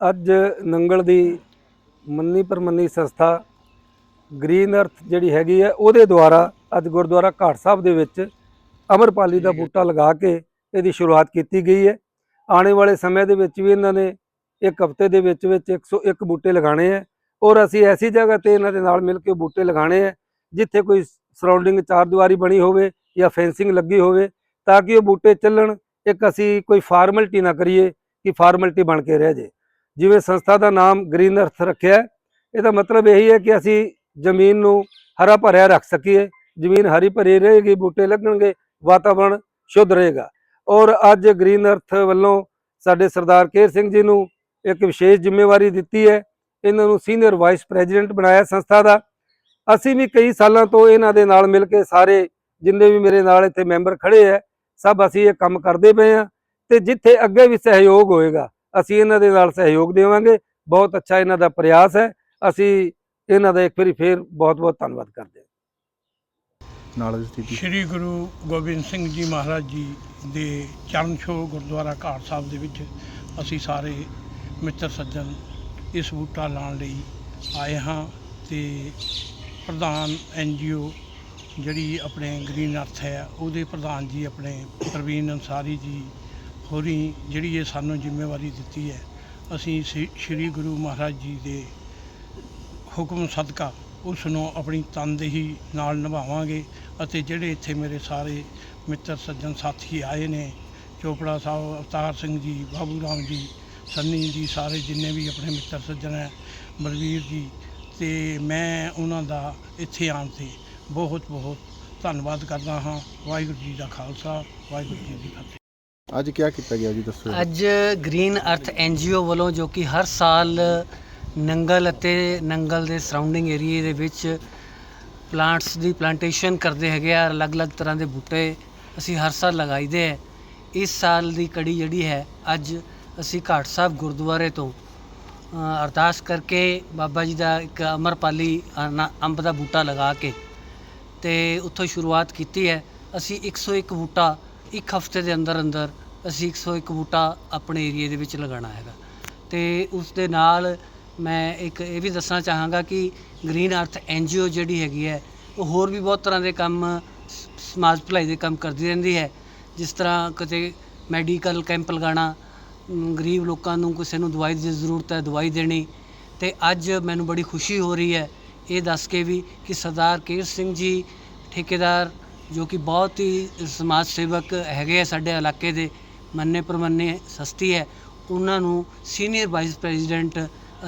ਅੱਜ ਨੰਗਲ ਦੀ ਮੰਨੀ ਪਰਮੰਨੀ ਸੰਸਥਾ ਗ੍ਰੀਨ ਅਰਥ ਜਿਹੜੀ ਹੈਗੀ ਹੈ ਉਹਦੇ ਦੁਆਰਾ ਅੱਜ ਗੁਰਦੁਆਰਾ ਘਾਟ ਸਾਹਿਬ ਦੇ ਵਿੱਚ ਅਮਰਪਾਲੀ ਦਾ ਬੂਟਾ ਲਗਾ ਕੇ ਇਹਦੀ ਸ਼ੁਰੂਆਤ ਕੀਤੀ ਗਈ ਹੈ। ਆਉਣ ਵਾਲੇ ਸਮੇਂ ਦੇ ਵਿੱਚ ਵੀ ਇਹਨਾਂ ਨੇ ਇੱਕ ਹਫ਼ਤੇ ਦੇ ਵਿੱਚ ਵਿੱਚ 101 ਬੂਟੇ ਲਗਾਣੇ ਹੈ ਔਰ ਅਸੀਂ ਐਸੀ ਜਗ੍ਹਾ ਤੇ ਇਹਨਾਂ ਦੇ ਨਾਲ ਮਿਲ ਕੇ ਬੂਟੇ ਲਗਾਣੇ ਹੈ ਜਿੱਥੇ ਕੋਈ ਸਰਾਊਂਡਿੰਗ ਚਾਰ ਦੀਵਾਰੀ ਬਣੀ ਹੋਵੇ ਜਾਂ ਫੈਂਸਿੰਗ ਲੱਗੀ ਹੋਵੇ ਤਾਂ ਕਿ ਉਹ ਬੂਟੇ ਚੱਲਣ ਇੱਕ ਅਸੀਂ ਕੋਈ ਫਾਰਮੈਲਿਟੀ ਨਾ ਕਰੀਏ ਕਿ ਫਾਰਮੈਲਿਟੀ ਬਣ ਕੇ ਰਹਿ ਜੇ। ਜਿਵੇਂ ਸੰਸਥਾ ਦਾ ਨਾਮ ਗ੍ਰੀਨ ਅਰਥ ਰੱਖਿਆ ਇਹਦਾ ਮਤਲਬ ਇਹੀ ਹੈ ਕਿ ਅਸੀਂ ਜ਼ਮੀਨ ਨੂੰ ਹਰਾ ਭਰਿਆ ਰੱਖ ਸਕੀਏ, ਜ਼ਮੀਨ ਹਰੀ ਭਰੀ ਰਹੇਗੀ, ਬੂਟੇ ਲੱਗਣਗੇ, ਵਾਤਾਵਰਣ ਸ਼ੁੱਧ ਰਹੇਗਾ। ਔਰ ਅੱਜ ਗ੍ਰੀਨ ਅਰਥ ਵੱਲੋਂ ਸਾਡੇ ਸਰਦਾਰ ਕੇਰ ਸਿੰਘ ਜੀ ਨੂੰ ਇੱਕ ਵਿਸ਼ੇਸ਼ ਜ਼ਿੰਮੇਵਾਰੀ ਦਿੱਤੀ ਹੈ, ਇਹਨਾਂ ਨੂੰ ਸੀਨੀਅਰ ਵਾਈਸ ਪ੍ਰੈਜ਼ੀਡੈਂਟ ਬਣਾਇਆ ਸੰਸਥਾ ਦਾ। ਅਸੀਂ ਵੀ ਕਈ ਸਾਲਾਂ ਤੋਂ ਇਹਨਾਂ ਦੇ ਨਾਲ ਮਿਲ ਕੇ ਸਾਰੇ ਜਿੰਨੇ ਵੀ ਮੇਰੇ ਨਾਲ ਇੱਥੇ ਮੈਂਬਰ ਖੜੇ ਹੈ, ਸਭ ਅਸੀਂ ਇਹ ਕੰਮ ਕਰਦੇ ਪਏ ਹਾਂ ਤੇ ਜਿੱਥੇ ਅੱਗੇ ਵੀ ਸਹਿਯੋਗ ਹੋਏਗਾ ਅਸੀਂ ਇਹਨਾਂ ਦੇ ਨਾਲ ਸਹਿਯੋਗ ਦੇਵਾਂਗੇ। ਬਹੁਤ ਅੱਛਾ ਇਹਨਾਂ ਦਾ ਪ੍ਰਯਾਸ ਹੈ। ਅਸੀਂ ਇਹਨਾਂ ਦਾ ਇੱਕ ਵਾਰੀ ਫੇਰ ਬਹੁਤ ਬਹੁਤ ਧੰਨਵਾਦ ਕਰਦੇ ਹਾਂ। ਨਾਲ ਦੀ ਸਥਿਤੀ। ਸ੍ਰੀ ਗੁਰੂ ਗੋਬਿੰਦ ਸਿੰਘ ਜੀ ਮਹਾਰਾਜ ਜੀ ਦੇ ਚਰਨ ਛੋਹ ਗੁਰਦੁਆਰਾ ਘਾਟ ਸਾਹਿਬ ਦੇ ਵਿੱਚ ਅਸੀਂ ਸਾਰੇ ਮਿੱਤਰ ਸੱਜਣ ਇਸ ਬੂਟਾ ਲਾਉਣ ਲਈ ਆਏ ਹਾਂ ਤੇ ਪ੍ਰਧਾਨ ਐਨਜੀਓ ਜਿਹੜੀ ਆਪਣੇ ਗ੍ਰੀਨ ਅਰਥ ਹੈ ਉਹਦੇ ਪ੍ਰਧਾਨ ਜੀ ਆਪਣੇ ਪ੍ਰਵੀਨ ਅੰਸਾਰੀ ਜੀ ਹੋਰੀ ਜਿਹੜੀ ਇਹ ਸਾਨੂੰ ਜ਼ਿੰਮੇਵਾਰੀ ਦਿੱਤੀ ਹੈ, ਅਸੀਂ ਸ਼੍ਰੀ- ਸ੍ਰੀ ਗੁਰੂ ਮਹਾਰਾਜ ਜੀ ਦੇ ਹੁਕਮ ਸਦਕਾ ਉਸ ਨੂੰ ਆਪਣੀ ਤਨਦੇਹੀ ਨਾਲ ਨਿਭਾਵਾਂਗੇ ਅਤੇ ਜਿਹੜੇ ਇੱਥੇ ਮੇਰੇ ਸਾਰੇ ਮਿੱਤਰ, ਸੱਜਣ, ਸਾਥੀ ਆਏ ਨੇ, ਚੋਪੜਾ ਸਾਹਿਬ, ਅਵਤਾਰ ਸਿੰਘ ਜੀ, ਬਾਬੂ ਰਾਮ ਜੀ, ਸੰਨੀ ਜੀ, ਸਾਰੇ ਜਿੰਨੇ ਵੀ ਆਪਣੇ ਮਿੱਤਰ, ਸੱਜਣ ਹੈ, ਬਲਵੀਰ ਜੀ ਤੇ ਮੈਂ ਉਹਨਾਂ ਦਾ ਇੱਥੇ ਆਉਣ ਤੇ ਬਹੁਤ ਬਹੁਤ ਧੰਨਵਾਦ ਕਰਦਾ ਹਾਂ। ਵਾਹਿਗੁਰੂ ਜੀ ਦਾ ਖਾਲਸਾ, ਵਾਹਿਗੁਰੂ ਜੀ ਦੀ ਫਤਿਹ। ਅੱਜ ਕੀ ਕੀਤਾ ਗਿਆ ਜੀ, ਦੱਸੋ ਅੱਜ ਗ੍ਰੀਨ ਅਰਥ ਐਨਜੀਓ ਵੱਲੋਂ ਜੋ ਕਿ ਹਰ ਸਾਲ ਨੰਗਲ ਅਤੇ ਨੰਗਲ ਦੇ ਸਰਾਊਂਡਿੰਗ ਏਰੀਏ ਦੇ ਵਿੱਚ ਪਲਾਂਟਸ ਦੀ ਪਲਾਂਟੇਸ਼ਨ ਕਰਦੇ ਹੈਗੇ ਆ, ਅਲੱਗ-ਅਲੱਗ ਤਰ੍ਹਾਂ ਦੇ ਬੂਟੇ ਅਸੀਂ ਹਰ ਸਾਲ ਲਗਾਈਦੇ ਹੈ ਇਸ ਸਾਲ ਦੀ ਕੜੀ ਜਿਹੜੀ ਹੈ, ਅੱਜ ਅਸੀਂ ਘਾਟ ਸਾਹਿਬ ਗੁਰਦੁਆਰੇ ਤੋਂ ਅਰਦਾਸ ਕਰਕੇ ਬਾਬਾ ਜੀ ਦਾ ਇੱਕ ਅਮਰਪਾਲੀ ਅਨਾ- ਅੰਬ ਦਾ ਬੂਟਾ ਲਗਾ ਕੇ ਤੇ ਉੱਥੋਂ ਸ਼ੁਰੂਆਤ ਕੀਤੀ ਹੈ। ਅਸੀਂ 101 ਬੂਟਾ ਇੱਕ ਹਫ਼ਤੇ ਦੇ ਅੰਦਰ ਅੰਦਰ ਅਸੀਂ 101 ਬੂਟਾ ਆਪਣੇ ਏਰੀਏ ਦੇ ਵਿੱਚ ਲਗਾਉਣਾ ਹੈਗਾ। ਤੇ ਉਸ ਦੇ ਨਾਲ ਮੈਂ ਇੱਕ ਇਹ ਵੀ ਦੱਸਣਾ ਚਾਹਾਂਗਾ ਕਿ ਗ੍ਰੀਨ ਅਰਥ ਐਨਜੀਓ ਜਿਹੜੀ ਹੈਗੀ ਹੈ, ਉਹ ਹੋਰ ਵੀ ਬਹੁਤ ਤਰ੍ਹਾਂ ਦੇ ਕੰਮ ਸਮਾਜ ਭਲਾਈ ਦੇ ਕੰਮ ਕਰਦੀ ਰਹਿੰਦੀ ਹੈ। ਜਿਸ ਤਰ੍ਹਾਂ ਕਿਤੇ ਮੈਡੀਕਲ ਕੈਂਪ ਲਗਾਉਣਾ ਗਰੀਬ ਲੋਕਾਂ ਨੂੰ ਕਿਸੇ ਨੂੰ ਦਵਾਈ ਦੀ ਜ਼ਰੂਰਤ ਹੈ, ਦਵਾਈ ਦੇਣੀ, ਤੇ ਅੱਜ ਮੈਨੂੰ ਬੜੀ ਖੁਸ਼ੀ ਹੋ ਰਹੀ ਹੈ। ਇਹ ਦੱਸ ਕੇ ਵੀ ਕਿ ਸਰਦਾਰ ਕੇਰ ਸਿੰਘ ਜੀ, ਠੇਕੇਦਾਰ ਜੋ ਕਿ ਬਹੁਤ ਹੀ ਸਮਾਜ ਸੇਵਕ ਹੈਗੇ ਆ ਸਾਡੇ ਇਲਾਕੇ ਦੇ, ਮੰਨੇ ਪ੍ਰਮੰਨੇ ਸਸਤੀ ਹੈ, ਉਹਨਾਂ ਨੂੰ ਸੀਨੀਅਰ ਵਾਈਸ ਪ੍ਰੈਜ਼ੀਡੈਂਟ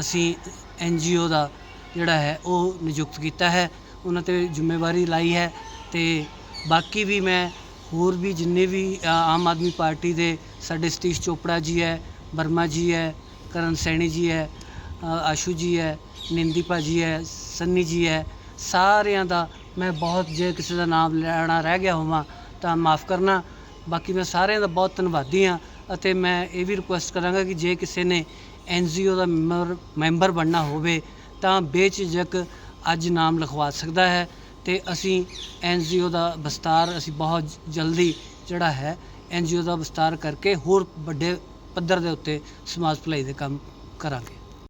ਅਸੀਂ ਐੱਨ ਜੀ ਓ ਦਾ ਜਿਹੜਾ ਹੈ, ਉਹ ਨਿਯੁਕਤ ਕੀਤਾ ਹੈ, ਉਹਨਾਂ ਤੇ ਜ਼ਿੰਮੇਵਾਰੀ ਲਾਈ ਹੈ ਅਤੇ ਬਾਕੀ ਵੀ ਮੈਂ ਹੋਰ ਵੀ ਜਿੰਨੇ ਵੀ ਆਮ ਆਦਮੀ ਪਾਰਟੀ ਦੇ ਸਾਡੇ ਸਤੀਸ਼ ਚੋਪੜਾ ਜੀ ਹੈ, ਵਰਮਾ ਜੀ ਹੈ, ਕਰਨ ਸੈਣੀ ਜੀ ਹੈ ਆਸ਼ੂ ਜੀ ਹੈ ਨਿੰਦੀ ਭਾਜੀ ਹੈ, ਸੰਨੀ ਜੀ ਹੈ, ਸਾਰਿਆਂ ਦਾ ਮੈਂ ਬਹੁਤ ਜੇ ਕਿਸੇ ਦਾ ਨਾਮ ਲੈਣਾ ਰਹਿ ਗਿਆ ਹੋਵਾਂ ਤਾਂ ਮਾਫ ਕਰਨਾ। ਬਾਕੀ ਮੈਂ ਸਾਰਿਆਂ ਦਾ ਬਹੁਤ ਧੰਨਵਾਦੀ ਹਾਂ ਅਤੇ ਮੈਂ ਇਹ ਵੀ ਰਿਕੁਐਸਟ ਕਰਾਂਗਾ ਕਿ ਜੇ ਕਿਸੇ ਨੇ ਐਨਜੀਓ ਦਾ ਮੈਂਬਰ ਮੈਂਬਰ ਬਣਨਾ ਹੋਵੇ ਤਾਂ ਬੇਝਿਜਕ ਅੱਜ ਨਾਮ ਲਿਖਵਾ ਸਕਦਾ ਹੈ ਤੇ ਅਸੀਂ ਐਨਜੀਓ ਦਾ ਵਿਸਤਾਰ ਅਸੀਂ ਬਹੁਤ ਜਲਦੀ ਜਿਹੜਾ ਹੈ ਐਨਜੀਓ ਦਾ ਵਿਸਤਾਰ ਕਰਕੇ ਹੋਰ ਵੱਡੇ ਪੱਧਰ ਦੇ ਉੱਤੇ ਸਮਾਜ ਭਲਾਈ ਦੇ ਕੰਮ ਕਰਾਂਗੇ।